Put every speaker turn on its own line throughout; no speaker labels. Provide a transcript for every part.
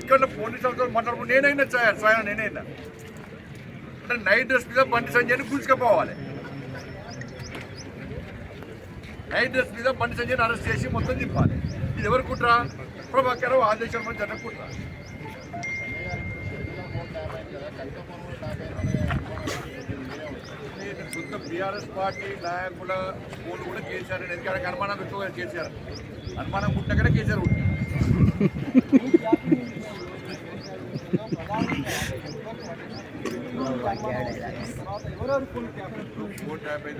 ఇక్కడ పోలీస్ సంస్థలు మాట్లాడుకుని నేనైనా స్వయం- స్వయం నేనైనా. అంటే నైట్ డ్రెస్ మీద బండి సంజయ్ని కూల్చుకపోవాలి నైట్ డ్రెస్ మీద బండి సంజయ్ని అరెస్ట్ చేసి మొత్తం తిప్పాలి ఇది ఎవరు కుట్రా? ప్రభాకర్ ఆదేశం నుంచి జన సొంత బీఆర్ఎస్ పార్టీ నాయకుల స్కూల్ కూడా కేసీఆర్ ఎందుకంటే అనుమానం ఎక్కువ కేసీఆర్. అనుమానం పుట్టినక్కడే కేసీఆర్ ఉంటుంది నూట యాభై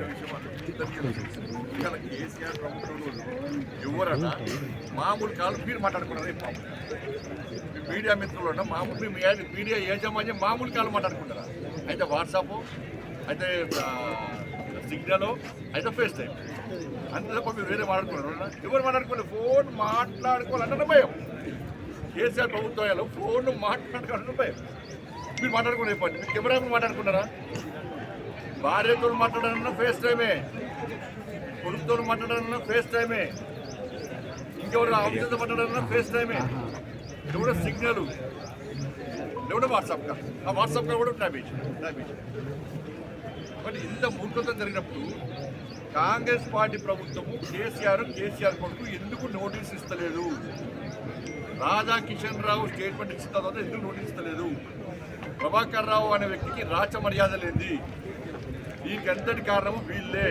కేసీఆర్ ప్రభుత్వంలో ఎవరన్నా మామూలు కాలు మీరు మాట్లాడుకున్నారు మీడియా మిత్రులు ఉన్న మామూలు మీ మీడియా యాజమాన్యం మామూలు కాలు మాట్లాడుకుంటారా అయితే వాట్సాప్ అయితే సిగ్నల్ అయితే ఫేస్ టైం అంతే తప్ప మీరు వేరే మాట్లాడుకున్నారు ఎవరు మాట్లాడుకోలేదు ఫోన్ మాట్లాడుకోవాలంటే భయం. కేసీఆర్ ప్రభుత్వాలు ఫోన్ మాట్లాడుకుంటున్నాయి మీరు మాట్లాడుకునే పని. మీరు కెమెరా మాట్లాడుకున్నారా? భార్యతో మాట్లాడాలన్నా ఫేస్ టైమే. కొడుకుతో మాట్లాడాలన్నా ఫేస్ టైమే. ఇంకెవరు ఆఫీసర్తో మాట్లాడాలన్నా ఫేస్ టైమే. ఎవడో సిగ్నల్. ఎవడో వాట్సాప్ కా? ఆ వాట్సాప్ కా కూడా డ్యామేజ్. డ్యామేజ్. మరి ఇంత మూర్ఖతం జరిగినప్పుడు కాంగ్రెస్ పార్టీ ప్రభుత్వము కేసీఆర్ కేసీఆర్ కొడుకు ఎందుకు నోటీస్ ఇస్తలేదు? రాధా కిషన్ రావు స్టేట్మెంట్ ఇచ్చిన తర్వాత ఎందుకు నోటీస్ ఇస్తలేదు? ప్రభాకర్ రావు అనే వ్యక్తికి రాచ మర్యాద లేనిది. దీనికి కారణము వీళ్ళే.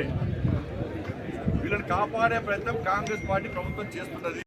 వీళ్ళని కాపాడే ప్రయత్నం కాంగ్రెస్ పార్టీ ప్రభుత్వం చేస్తున్నది.